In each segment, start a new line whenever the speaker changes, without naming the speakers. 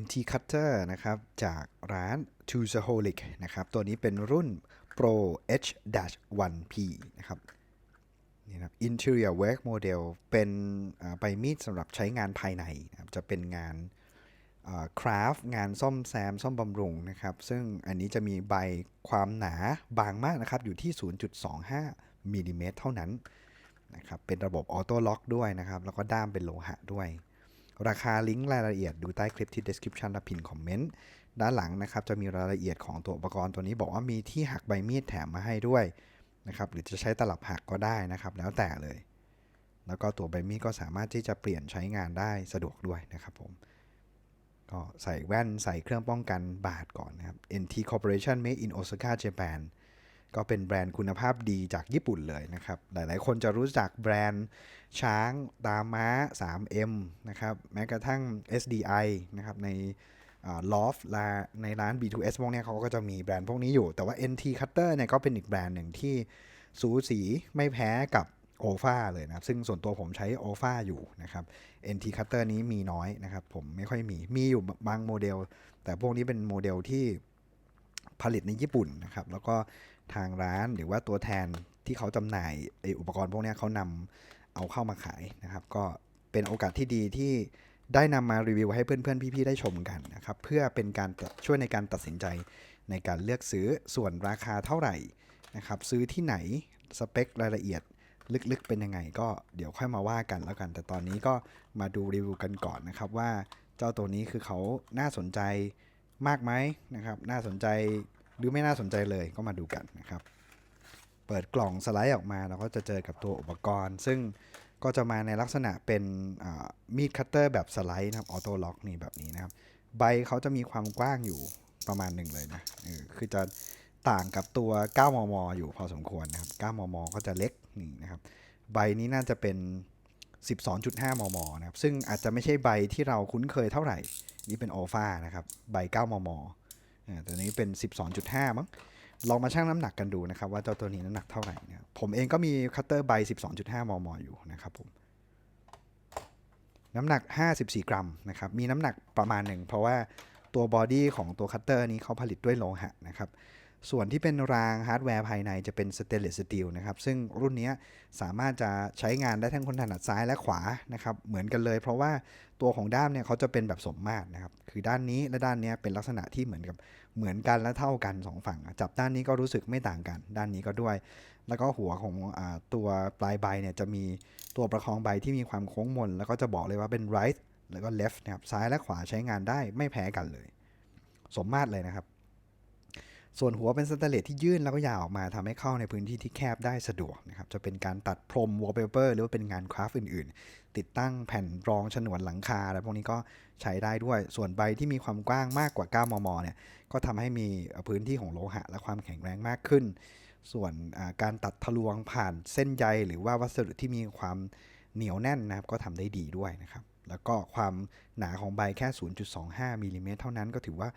NT Cutter นะครับ จากร้าน t o z a h o l i c นะครับ ตัวนี้เป็นรุ่น Pro H-1P นะครับนี่นะครับ Interior Work Model เป็นใบมีดสำหรับใช้งานภายในนะครับจะเป็นงานคราฟงานซ่อมแซม ซ่อมบำรุงนะครับ ซึ่งอันนี้จะมีใบความหนาบางมากนะครับ อยู่ที่ 0.25มิลลิเมตรเท่านั้นนะครับ เป็นระบบออโต้ล็อกด้วยนะครับ แล้วก็ด้ามเป็นโลหะด้วย ราคาลิงก์รายละเอียดดูใต้คลิปที่ description และพินคอมเมนต์ด้านหลังนะครับจะมีรายละเอียดของตัวอุปกรณ์ตัวนี้บอกว่ามีที่หักใบมีดแถมมาให้ด้วยนะครับหรือจะใช้ตลับหักก็ได้นะครับแล้วแต่เลย แล้วก็ตัวใบมีดก็สามารถที่จะเปลี่ยนใช้งานได้สะดวกด้วยนะครับผมก็ใส่แว่นใส่เครื่องป้องกันบาดก่อนนะครับ NT Corporation Made in Osaka Japan ก็เป็นแบรนด์คุณภาพดีจากญี่ปุ่นเลยนะครับ หลายๆ คนจะรู้จักแบรนด์ช้างตาม้า 3M นะครับ แม้กระทั่ง SDI นะครับ ในลอฟลาในร้าน B2S พวกนี้เขาก็จะมีแบรนด์พวกนี้อยู่ แต่ว่า NT Cutter เนี่ยก็เป็นอีกแบรนด์หนึ่งที่สูสีไม่แพ้กับ o f a เลยนะครับ ซึ่งส่วนตัวผมใช้ o f a อยู่นะครับ NT Cutter นี้มีน้อยนะครับ ผมไม่ค่อยมี มีอยู่บางโมเดล แต่พวกนี้เป็นโมเดลที่ ผลิตในญี่ปุ่นนะครับ แล้วก็ทางร้านหรือว่าตัวแทนที่เขาจำหน่ายอุปกรณ์พวกนี้เขานำเอาเข้ามาขายนะครับ ก็เป็นโอกาสที่ดีที่ได้นำมารีวิวให้เพื่อนๆ พี่ๆ ได้ชมกันนะครับ เพื่อเป็นการช่วยในการตัดสินใจในการเลือกซื้อส่วนราคาเท่าไหร่นะครับ ซื้อที่ไหนสเปครายละเอียดลึกๆ เป็นยังไงก็เดี๋ยวค่อยมาว่ากันแล้วกัน แต่ตอนนี้ก็มาดูรีวิวกันก่อนนะครับว่าเจ้าตัวนี้คือเขาน่าสนใจ มากไหมนะครับ น่าสนใจหรือไม่น่าสนใจเลยก็มาดูกันนะครับ เปิดกล่องสไลด์ออกมาเราก็จะเจอกับตัวอุปกรณ์ ซึ่งก็จะมาในลักษณะเป็นมีดคัตเตอร์แบบสไลด์นะครับออโต้ล็อกนี่แบบนี้นะครับ ใบเขาจะมีความกว้างอยู่ประมาณหนึ่งเลยนะคือจะต่างกับตัว 9 มม อยู่พอสมควรนะครับ 9 มม ก็จะเล็กนี่นะครับ ใบนี้น่าจะเป็น 12.5 มม นะครับ ซึ่งอาจจะไม่ใช่ใบที่เราคุ้นเคยเท่าไหร่ นี่เป็นโอฟานะครับ ใบ 9 มม อ่า ตัวนี้เป็น 12.5 มั้ง ลองมาชั่งน้ำหนักกันดูนะครับ ว่าเจ้าตัวนี้น้ำหนักเท่าไหร่นะผมเองก็มีคัตเตอร์ใบ 12.5 มม อยู่นะครับผม น้ำหนัก 54 กรัมนะครับ มีน้ำหนักประมาณหนึ่ง เพราะว่าตัวบอดี้ของตัวคัตเตอร์นี้เขาผลิตด้วยโลหะนะครับ ส่วนที่เป็นรางฮาร์ดแวร์ภายในจะเป็นสเตนเลสสตีลนะครับ ซึ่งรุ่นนี้สามารถจะใช้งานได้ทั้งคนถนัดซ้ายและขวานะครับ เหมือนกันเลย เพราะว่าตัวของด้ามเนี่ยเขาจะเป็นแบบสมมาตรนะครับ คือด้านนี้และด้านนี้เป็นลักษณะที่เหมือนกับเหมือนกันและเท่ากันสองฝั่ง จับด้านนี้ก็รู้สึกไม่ต่างกัน ด้านนี้ก็ด้วย แล้วก็หัวของอตัวปลายใบเนี่ยจะมีตัวประคองใบที่มีความโค้งมน แล้วก็จะบอกเลยว่าเป็น right แล้วก็ left นะครับซ้ายและขวาใช้งานได้ไม่แพ้กันเลย สมมาตรเลยนะครับ ส่วนหัวเป็นสแตนเลสที่ยื่นแล้วก็ยาวออกมาทำให้เข้าในพื้นที่ที่แคบได้สะดวกนะครับจะเป็นการตัดพรม wallpaper หรือว่าเป็นงานคราฟต์อื่น ๆ ติดตั้งแผ่นรองฉนวนหลังคาอะไรพวกนี้ก็ใช้ได้ด้วย ส่วนใบที่มีความกว้างมากกว่า 9 มมเนี่ยก็ทำให้มีพื้นที่ของโลหะ และความแข็งแรงมากขึ้น ส่วนการตัดทะลวงผ่านเส้นใยหรือว่าวัสดุที่มีความเหนียวแน่นนะครับก็ทำได้ดีด้วยนะครับแล้วก็ความหนาของใบแค่ 0.25มิลลิเมตรเท่านั้นก็ถือว่า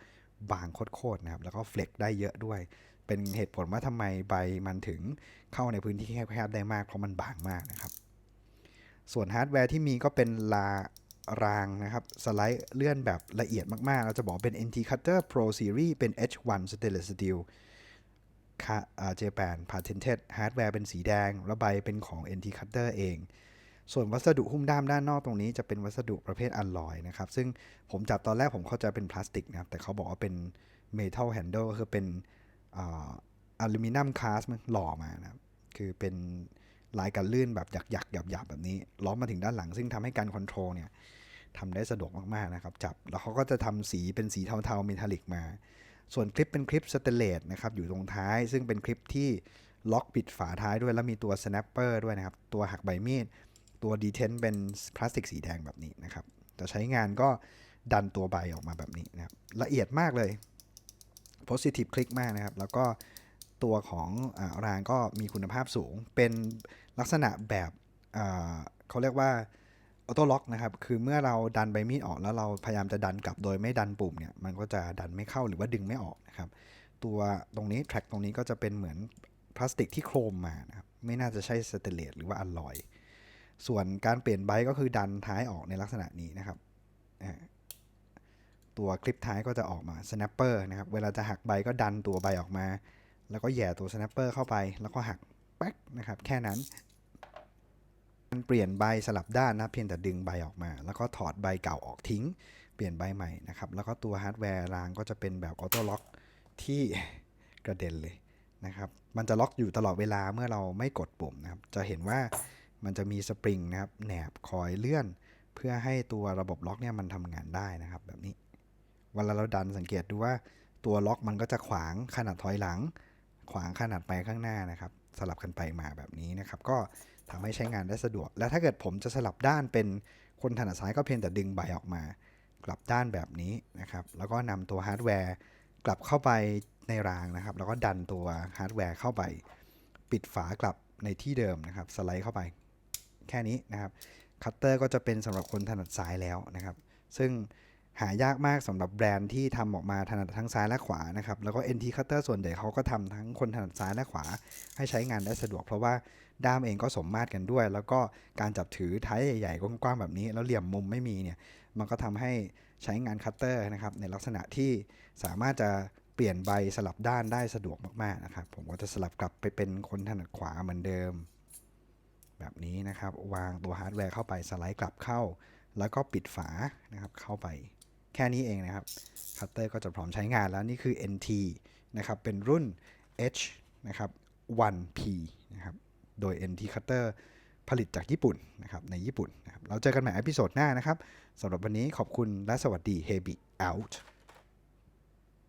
บางโคตรๆนะครับ แล้วก็เฟล็กได้เยอะด้วย เป็นเหตุผลว่าทำไมใบมันถึงเข้าในพื้นที่แคบๆได้มาก เพราะมันบางมากนะครับ ส่วนฮาร์ดแวร์ที่มีก็เป็นลารางนะครับ สไลด์เลื่อนแบบละเอียดมากๆ เราจะบอกเป็น NT Cutter Pro Series เป็น H1 Stainless Steel เจแปน patented ฮาร์ดแวร์เป็นสีแดง และใบเป็นของ NT Cutter เอง ส่วนวัสดุหุ้มด้ามด้านนอกตรงนี้จะเป็นวัสดุประเภทอัลลอยนะครับ ซึ่งผมจับตอนแรกผมเข้าใจเป็นพลาสติกนะครับ แต่เขาบอกว่าเป็น metal handle ก็คือเป็นอลูมิเนียมคาสมันหล่อมานะครับ คือเป็นลายกันลื่นแบบหยักๆหยาบๆแบบนี้ ล้อมมาถึงด้านหลัง ซึ่งทำให้การคอนโทรลเนี่ยทำได้สะดวกมากๆนะครับ จับ แล้วเขาก็จะทำสีเป็นสีเทาๆเมทัลลิกมา ส่วนคลิปเป็นคลิปสเตเลสนะครับ อยู่ตรงท้าย ซึ่งเป็นคลิปที่ล็อกปิดฝาท้ายด้วย แล้วมีตัว snapper ด้วยนะครับ ตัวหักใบมีด ตัวดีเทนเป็นพลาสติกสีแดงแบบนี้นะครับจะใช้งานก็ดันตัวใบออกมาแบบนี้นะครับละเอียดมากเลย positive click มากนะครับ แล้วก็ตัวของอรางก็มีคุณภาพสูง เป็นลักษณะแบบเขาเรียกว่าออโต้ล็อกนะครับ คือเมื่อเราดันใบมีดออกแล้วเราพยายามจะดันกลับโดยไม่ดันปุ่มเนี่ย มันก็จะดันไม่เข้าหรือว่าดึงไม่ออกนะครับ ตัวตรงนี้แทร็กตรงนี้ก็จะเป็นเหมือนพลาสติกที่โครมมานะครับ ไม่น่าจะใช่สเตเลสหรือว่าอัลลอย ส่วนการเปลี่ยนไบต์ก็คือดันท้ายออกในลักษณะนี้นะครับ ตัวคลิปท้ายก็จะออกมา snapper นะครับ เวลาจะหักใบก็ดันตัวใบออกมา แล้วก็แย่ตัว snapper เข้าไปแล้วก็หักแป๊กนะครับ แค่นั้นมันเปลี่ยนใบสลับด้านนะเพียงแต่ดึงใบออกมา แล้วก็ถอดใบเก่าออกทิ้ง เปลี่ยนใบใหม่นะครับ แล้วก็ตัวฮาร์ดแวร์รางก็จะเป็นแบบออโต้ล็อกที่กระเด็นเลยนะครับ มันจะล็อกอยู่ตลอดเวลาเมื่อเราไม่กดปุ่มนะครับ จะเห็นว่า มันจะมีสปริงนะครับแหนบคอยเลื่อน เพื่อให้ตัวระบบล็อกเนี่ยมันทำงานได้นะครับ แบบนี้เวลาเราดันสังเกตดูว่าตัวล็อกมันก็จะขวางขนาดถอยหลัง ขวางขนาดไปข้างหน้านะครับ สลับกันไปมาแบบนี้นะครับ ก็ทำให้ใช้งานได้สะดวก และถ้าเกิดผมจะสลับด้านเป็นคนถนัดซ้ายก็เพียงแต่ดึงใบออกมา กลับด้านแบบนี้นะครับ แล้วก็นำตัวฮาร์ดแวร์กลับเข้าไปในรางนะครับ แล้วก็ดันตัวฮาร์ดแวร์เข้าไป ปิดฝากลับในที่เดิมนะครับ สไลด์เข้าไป แค่นี้นะครับคัตเตอร์ก็จะเป็นสำหรับคนถนัดซ้ายแล้วนะครับ ซึ่งหายากมากสำหรับแบรนด์ที่ทำออกมาถนัดทั้งซ้ายและขวานะครับ แล้วก็ NT Cutter ส่วนใหญ่เขาก็ทำทั้งคนถนัดซ้ายและขวา ให้ใช้งานได้สะดวก เพราะว่าด้ามเองก็สมมาตรกันด้วย แล้วก็การจับถือท้ายใหญ่ๆกว้างๆแบบนี้ แล้วเหลี่ยมมุมไม่มีเนี่ย มันก็ทำให้ใช้งานคัตเตอร์นะครับในลักษณะที่สามารถจะเปลี่ยนใบสลับด้านได้สะดวกมากๆนะครับ ผมก็จะสลับกลับไปเป็นคนถนัดขวาเหมือนเดิม แบบนี้นะครับ วางตัวฮาร์ดแวร์เข้าไปสไลด์กลับเข้า แล้วก็ปิดฝานะครับเข้าไปแค่นี้เองนะครับคัตเตอร์ก็จะพร้อมใช้งานแล้วนี่คือ NT นะครับเป็นรุ่น H นะครับ 1P นะครับโดย NT Cutter ผลิตจากญี่ปุ่นนะครับในญี่ปุ่นนะครับเราเจอกันใหม่อพิโซดหน้านะครับสำหรับวันนี้ขอบคุณและสวัสดี h e b y out